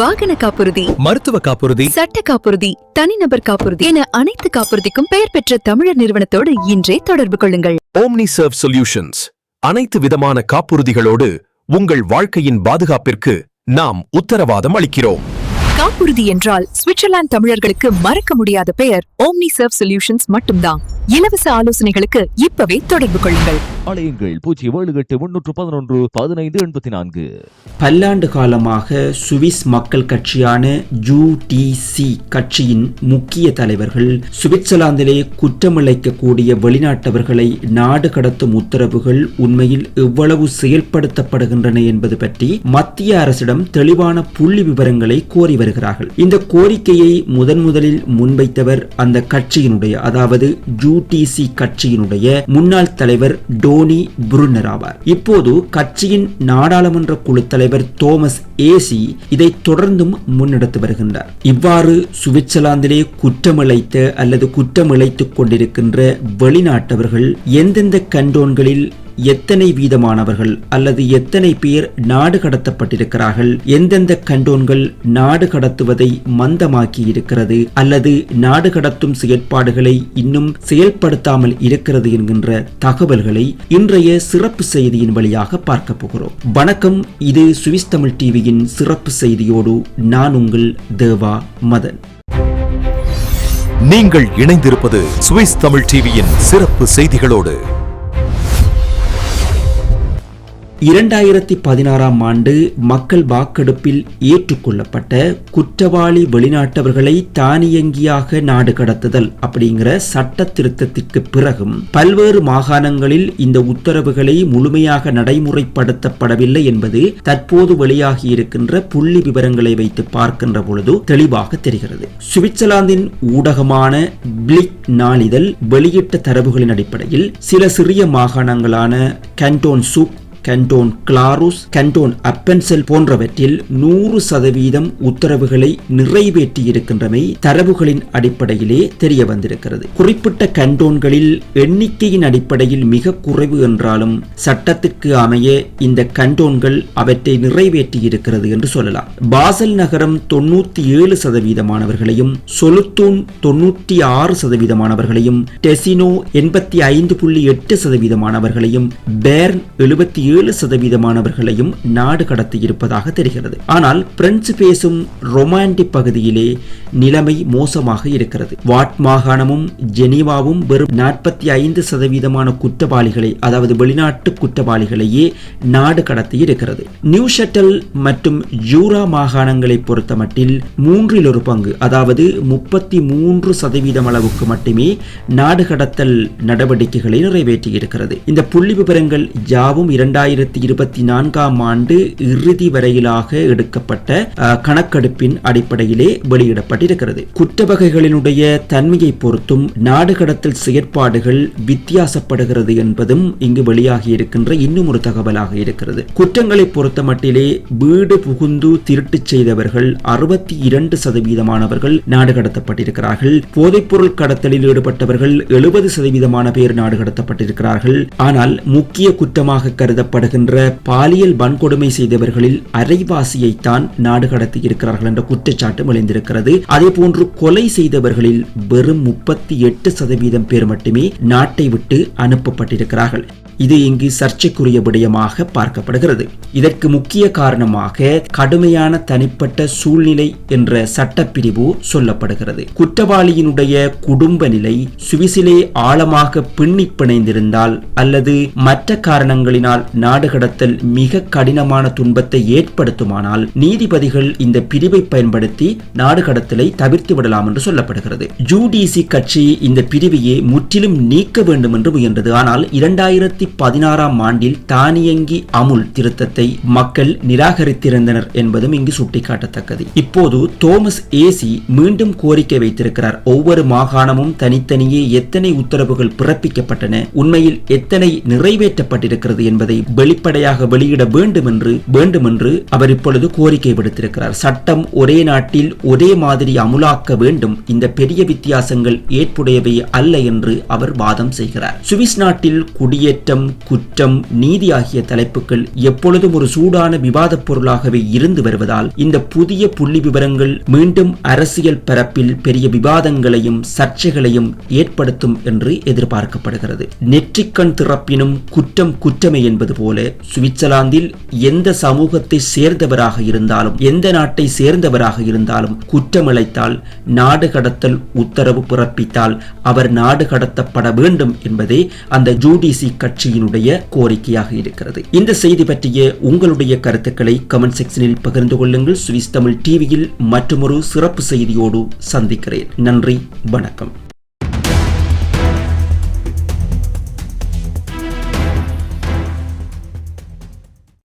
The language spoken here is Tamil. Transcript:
வாகன காப்புறுதி மருத்துவ காப்புறுதி சட்ட காப்புறுதி தனிநபர் காப்புறுதி என அனைத்து காப்புறுதிக்கும் பெயர் பெற்ற தமிழர் நிறுவனத்தோடு இன்றே தொடர்பு கொள்ளுங்கள். ஓம்னி சர்வ் சொல்யூஷன்ஸ் அனைத்து விதமான காப்புறுதிகளோடு உங்கள் வாழ்க்கையின் பாதுகாப்பிற்கு நாம் உத்தரவாதம் அளிக்கிறோம். காப்புறுதி என்றால் சுவிட்சர்லாந்து தமிழர்களுக்கு மறக்க முடியாத பெயர் ஓம்னி சர்வ் சொல்யூஷன்ஸ் மட்டும்தான். இலவச ஆலோசனைகளுக்கு இப்பவே தொடர்பு கொள்ளுங்கள். அலையுங்கள். பூஜ்ஜியம் ஏழு எட்டு முன்னூற்று பதினொன்று பதினைந்து எண்பத்தி நான்கு. பல்லாண்டு காலமாக சுவிஸ் மக்கள் கட்சியான யூடிசி கட்சியின் முக்கிய தலைவர்கள் சுவிட்சர்லாந்திலே குற்றமிழைக்கக்கூடிய வெளிநாட்டவர்களை நாடு கடத்தும் உத்தரவுகள் உண்மையில் எவ்வளவு செயல்படுத்தப்படுகின்றன என்பது பற்றி மத்திய அரசிடம் தெளிவான புள்ளி விவரங்களை கோரி வருகிறார்கள். இந்த கோரிக்கையை முதன் முதலில் முன்வைத்தவர் அந்த கட்சியினுடைய அதாவது யூடிசி கட்சியினுடைய முன்னாள் தலைவர் டோனி புருனர் ஆவார். இப்போது கட்சியின் நாடாளுமன்ற குழு தலைவர் தோமஸ் ஏசி இதை தொடர்ந்தும் முன்னெடுத்து வருகின்றார். இவ்வாறு சுவிட்சர்லாந்திலே குற்றமிழைத்த அல்லது குற்றமிழைத்துக் கொண்டிருக்கின்ற வெளிநாட்டவர்கள் எந்தெந்த கண்டோன்களில் எத்தனை வீதமானவர்கள் அல்லது எத்தனை பேர் நாடு கடத்தப்பட்டிருக்கிறார்கள்? எந்தெந்த கண்டோன்கள் நாடு கடத்துவதை மந்தமாக்கி இருக்கிறது அல்லது நாடு கடத்தும் செயற்பாடுகளை இன்னும் செயல்படுத்தாமல் இருக்கிறது என்கின்ற தகவல்களை இன்றைய சிறப்பு செய்தியின் வழியாக பார்க்க போகிறோம். வணக்கம் இது சுவிஸ் தமிழ் டிவியின் சிறப்பு செய்தியோடு நான் உங்கள் தேவா மதன். நீங்கள் இணைந்திருப்பது சுவிஸ் தமிழ் டிவியின் சிறப்பு செய்திகளோடு இரண்டாயிரத்தி பதினாறாம் ஆண்டு மக்கள் வாக்கெடுப்பில் ஏற்றுக்கொள்ளப்பட்ட குற்றவாளி வெளிநாட்டவர்களை தானியங்கியாக நாடு கடத்துதல் அப்படிங்கிற சட்ட திருத்தத்திற்கு பிறகும் பல்வேறு மாகாணங்களில் இந்த உத்தரவுகளை முழுமையாக நடைமுறைப்படுத்தப்படவில்லை என்பது தற்போது வெளியாகி இருக்கின்ற புள்ளி விவரங்களை வைத்து பார்க்கின்ற பொழுது தெளிவாக தெரிகிறது. சுவிட்சர்லாந்தின் ஊடகமான பிளிக் நாளிதழ் வெளியிட்ட தரவுகளின் அடிப்படையில் சில சிறிய மாகாணங்களான கண்டோன் சூப் கண்டோன் கிளாருஸ் கண்டோன் அப்பென்செல் போன்றவற்றில் நூறு சதவீதம் உத்தரவுகளை நிறைவேற்றி இருக்கின்றமை தரவுகளின் அடிப்படையிலே தெரிய வந்திருக்கிறது குறிப்பிட்ட கண்டோன்களில் எண்ணிக்கையின் அடிப்படையில் மிக குறைவு என்றாலும் சட்டத்துக்கு அமைய இந்த கண்டோன்கள் அவற்றை நிறைவேற்றி இருக்கிறது என்று சொல்லலாம். பாசல் நகரம் தொண்ணூத்தி ஏழு சதவீதமானவர்களையும் சொலுத்தூன் தொண்ணூற்றி ஆறு சதவீதமானவர்களையும் டெசினோ எண்பத்தி ஐந்து புள்ளி எட்டு சதவீதமானவர்களையும் பேர்ன் எழுபத்தி ஏழு சதவீதமானவர்களையும் நாடு கடத்தியிருப்பதாக தெரிகிறது. ஆனால் பிரெஞ்சு பேசும் ரொமாண்டிக் பகுதியிலே நிலைமை மோசமாக இருக்கிறது. வாட் மாகாணமும் ஜெனீவாவும் வெறும் நாற்பத்தி ஐந்து சதவீதமான குற்றவாளிகளை அதாவது வெளிநாட்டு குற்றவாளிகளையே நாடு கடத்தி இருக்கிறது. நியூ ஷட்டல் மற்றும் ஜூரா மாகாணங்களை பொறுத்தமட்டில் மூன்றில் ஒரு பங்கு அதாவது முப்பத்தி மூன்று சதவீதம் அளவுக்கு மட்டுமே நாடு கடத்தல் நடவடிக்கைகளை நிறைவேற்றி இருக்கிறது இந்த புள்ளி விவரங்கள் யாவும் இரண்டாயிரத்தி இருபத்தி நான்காம் ஆண்டு இறுதி வரையிலாக எடுக்கப்பட்ட கணக்கெடுப்பின் அடிப்படையிலே வெளியிடப்பட்டிருக்கிறது. குற்ற வகைகளினுடைய தன்மையை பொறுத்தும் நாடு கடத்தல் செயற்பாடுகள் வித்தியாசப்படுகிறது என்பதும் இங்கு வெளியாகி இருக்கின்ற இன்னும் ஒரு தகவலாக இருக்கிறது. குற்றங்களை பொறுத்த மட்டிலே வீடு புகுந்து திருட்டு செய்தவர்கள் அறுபத்தி இரண்டு சதவீதமானவர்கள் நாடு கடத்தப்பட்டிருக்கிறார்கள் போதைப்பொருள் கடத்தலில் ஈடுபட்டவர்கள் எழுபது சதவீதமான பேர் நாடு கடத்தப்பட்டிருக்கிறார்கள் ஆனால் முக்கிய குற்றமாக கருதப்படுகின்ற பாலியல் வன்கொடுமை செய்தவர்களில் அரைவாசியைத்தான் நாடு கடத்தி இருக்கிறார்கள் என்ற குற்றச்சாட்டு எழுந்திருக்கிறது. அதே போன்று கொலை செய்தவர்களில் வெறும் முப்பத்தி எட்டு சதவீதம் பேர் மட்டுமே நாட்டை விட்டு அனுப்பப்பட்டிருக்கிறார்கள். இது இங்கு சர்ச்சைக்குரிய விடயமாக பார்க்கப்படுகிறது. இதற்கு முக்கிய காரணமாக கடுமையான தனிப்பட்ட சூழ்நிலை என்ற சட்டப்பிரிவு சொல்லப்படுகிறது. குற்றவாளியினுடைய குடும்ப நிலை சுவிசிலே ஆழமாக பின்னி பிணைந்திருந்தால் அல்லது மற்ற காரணங்களினால் நாடு கடத்தல் மிக கடினமான துன்பத்தை ஏற்படுத்துமானால் நீதிபதிகள் இந்த பிரிவை பயன்படுத்தி நாடு கடத்தலை தவிர்த்து விடலாம் என்று சொல்லப்படுகிறது. யூடிசி கட்சி இந்த பிரிவையே முற்றிலும் நீக்க வேண்டும் என்று முயன்றது. ஆனால் இரண்டாயிரத்தி பதினாறாம் ஆண்டில் தானியங்கி அமுல் திருத்தத்தை மக்கள் நிராகரித்திருந்தனர் என்பதும் இங்கு சுட்டிக்காட்டத்தக்கது. இப்போது தோமஸ் ஏசி மீண்டும் கோரிக்கை வைத்திருக்கிறார். ஒவ்வொரு மாகாணமும் தனித்தனியே எத்தனை உத்தரவுகள் பிறப்பிக்கப்பட்டன உண்மையில் எத்தனை நிறைவேற்றப்பட்டிருக்கிறது என்பதை வெளிப்படையாக வெளியிட வேண்டும் என்று வேண்டும் என்று அவர் இப்பொழுது கோரிக்கை விடுத்திருக்கிறார். சட்டம் ஒரே நாட்டில் ஒரே மாதிரி அமுலாக்க வேண்டும். இந்த பெரிய வித்தியாசங்கள் ஏற்புடையவை அல்ல என்று அவர் வாதம் செய்கிறார். சுவிஸ் நாட்டில் குடியேற்றம் குற்றம் நீதி ஆகிய தலைப்புகள் எப்பொழுதும் ஒரு சூடான விவாதப் பொருளாகவே இருந்து வருவதால் இந்த புதிய புள்ளி விவரங்கள் மீண்டும் அரசியல் பரப்பில் பெரிய விவாதங்களையும் சர்ச்சைகளையும் ஏற்படுத்தும் என்று எதிர்பார்க்கப்படுகிறது. நெற்றிக்கண் திறப்பினும் குற்றம் குற்றமே என்பது போல சுவிட்சர்லாந்தில் எந்த சமூகத்தை சேர்ந்தவராக இருந்தாலும் எந்த நாட்டை சேர்ந்தவராக இருந்தாலும் குற்றமிழைத்தால் நாடு கடத்தல் உத்தரவு பிறப்பித்தால் அவர் நாடு கடத்தப்பட வேண்டும் என்பதே அந்த ஜூடிசி கட்சியினுடைய கோரிக்கையாக இருக்கிறது. இந்த செய்தி பற்றிய உங்களுடைய கருத்துக்களை கமெண்ட் செக்ஷனில் பகிர்ந்து கொள்ளுங்கள். சுவிஸ் தமிழ் டிவியில் மற்றொரு சிறப்பு செய்தியோடு சந்திக்கிறேன். நன்றி வணக்கம்.